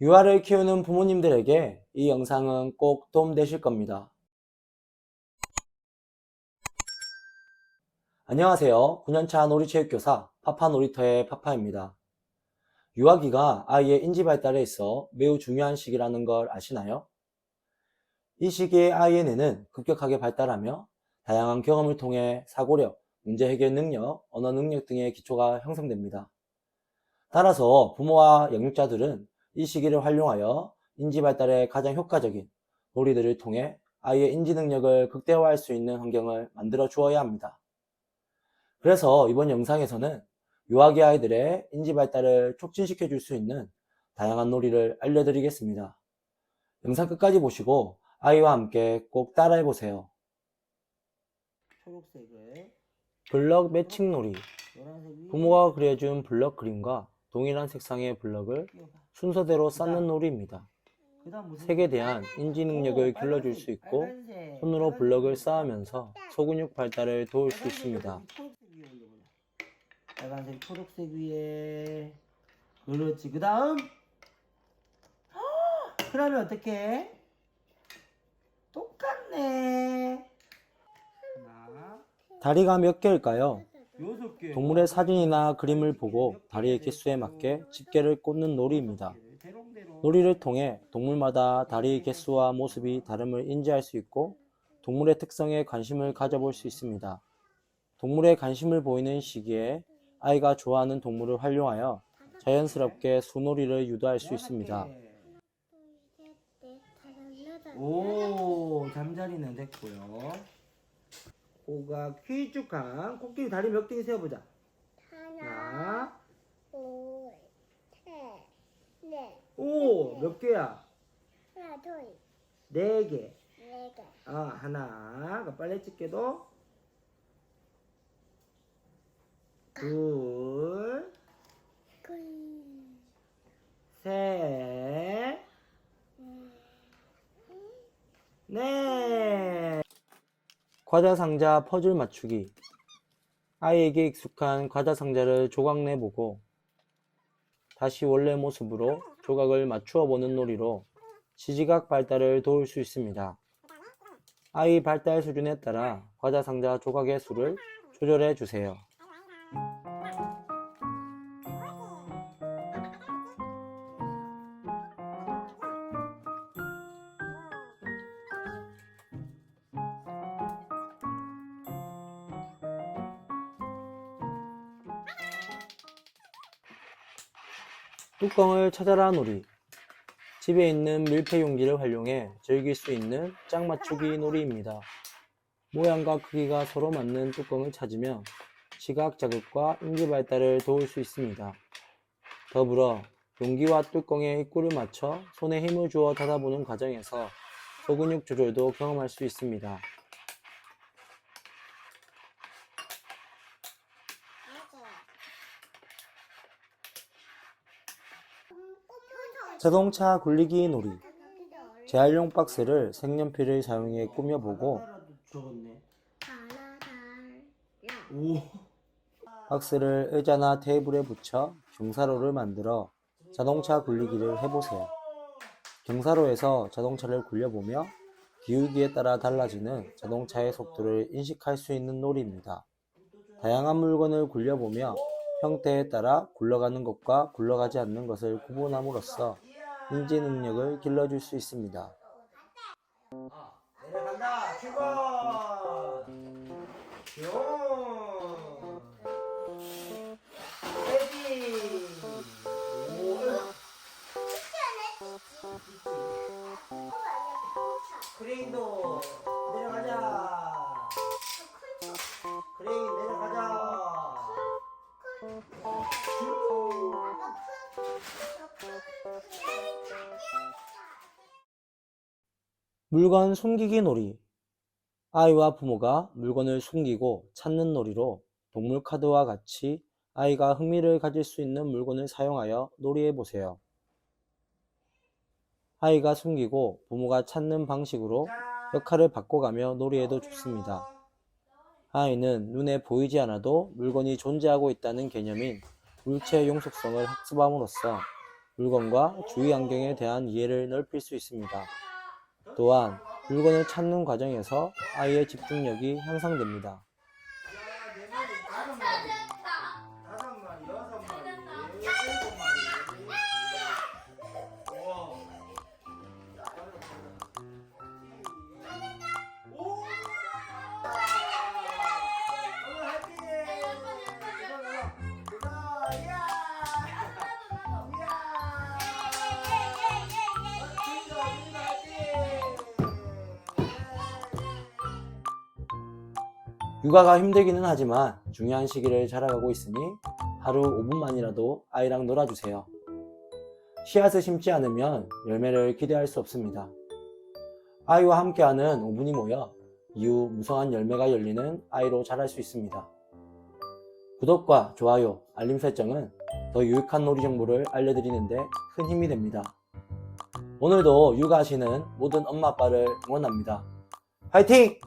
유아를 키우는 부모님들에게 이 영상은 꼭 도움되실 겁니다. 안녕하세요. 9년차 놀이체육교사 파파 놀이터의 파파입니다. 유아기가 아이의 인지 발달에 있어 매우 중요한 시기라는 걸 아시나요? 이 시기에 아이의 뇌는 급격하게 발달하며 다양한 경험을 통해 사고력, 문제 해결 능력, 언어 능력 등의 기초가 형성됩니다. 따라서 부모와 양육자들은 이 시기를 활용하여 인지 발달에 가장 효과적인 놀이들을 통해 아이의 인지 능력을 극대화할 수 있는 환경을 만들어 주어야 합니다. 그래서 이번 영상에서는 유아기 아이들의 인지 발달을 촉진시켜 줄 수 있는 다양한 놀이를 알려드리겠습니다. 영상 끝까지 보시고 아이와 함께 꼭 따라해 보세요. 초록색을 블럭 매칭 놀이. 부모가 그려준 블럭 그림과 동일한 색상의 블럭을 순서대로 쌓는 놀이입니다. 색에 대한 인지 능력을 길러줄 수 있고 손으로 블럭을 쌓으면서 소근육 발달을 도울 수 있습니다. 빨간색 초록색 위에. 그렇지. 그 다음. 그러면 어떻게 똑같네. 다리가 몇 개일까요? 동물의 사진이나 그림을 보고 다리의 개수에 맞게 집게를 꽂는 놀이입니다. 놀이를 통해 동물마다 다리의 개수와 모습이 다름을 인지할 수 있고 동물의 특성에 관심을 가져볼 수 있습니다. 동물에 관심을 보이는 시기에 아이가 좋아하는 동물을 활용하여 자연스럽게 수놀이를 유도할 수 있습니다. 오 잠자리는 됐고요 코가 퀴쭉한 코끼리 다리 몇개 세어보자. 하나 둘, 셋, 넷, 오몇 개야? 하나, 둘, 네 개. 네 개, 아 하나 그 빨래 집게도 둘 꿀, 셋, 넷. 과자 상자 퍼즐 맞추기. 아이에게 익숙한 과자 상자를 조각 내보고 다시 원래 모습으로 조각을 맞추어 보는 놀이로 지지각 발달을 도울 수 있습니다. 아이 발달 수준에 따라 과자 상자 조각의 수를 조절해 주세요. 뚜껑을 찾아라 놀이. 집에 있는 밀폐 용기를 활용해 즐길 수 있는 짝 맞추기 놀이입니다. 모양과 크기가 서로 맞는 뚜껑을 찾으면 시각 자극과 인지 발달을 도울 수 있습니다. 더불어 용기와 뚜껑의 입구를 맞춰 손에 힘을 주어 닫아보는 과정에서 소근육 조절도 경험할 수 있습니다. 자동차 굴리기 놀이. 재활용 박스를 색연필을 사용해 꾸며보고. 박스를 의자나 테이블에 붙여 경사로를 만들어 자동차 굴리기를 해보세요. 경사로에서 자동차를 굴려보며 기울기에 따라 달라지는 자동차의 속도를 인식할 수 있는 놀이입니다. 다양한 물건을 굴려보며 형태에 따라 굴러가는 것과 굴러가지 않는 것을 구분함으로써 인지 능력을 길러줄 수 있습니다. 내려간다. 출발. 레디. 크레인도 물건 숨기기 놀이. 아이와 부모가 물건을 숨기고 찾는 놀이로 동물 카드와 같이 아이가 흥미를 가질 수 있는 물건을 사용하여 놀이해 보세요. 아이가 숨기고 부모가 찾는 방식으로 역할을 바꿔가며 놀이해도 좋습니다. 아이는 눈에 보이지 않아도 물건이 존재하고 있다는 개념인 물체의 용속성을 학습함으로써 물건과 주위 환경에 대한 이해를 넓힐 수 있습니다. 또한 물건을 찾는 과정에서 아이의 집중력이 향상됩니다. 육아가 힘들기는 하지만 중요한 시기를 자라가고 있으니 하루 5분만이라도 아이랑 놀아주세요. 씨앗을 심지 않으면 열매를 기대할 수 없습니다. 아이와 함께하는 5분이 모여 이후 무성한 열매가 열리는 아이로 자랄 수 있습니다. 구독과 좋아요, 알림 설정은 더 유익한 놀이 정보를 알려드리는데 큰 힘이 됩니다. 오늘도 육아하시는 모든 엄마 아빠를 응원합니다. 화이팅!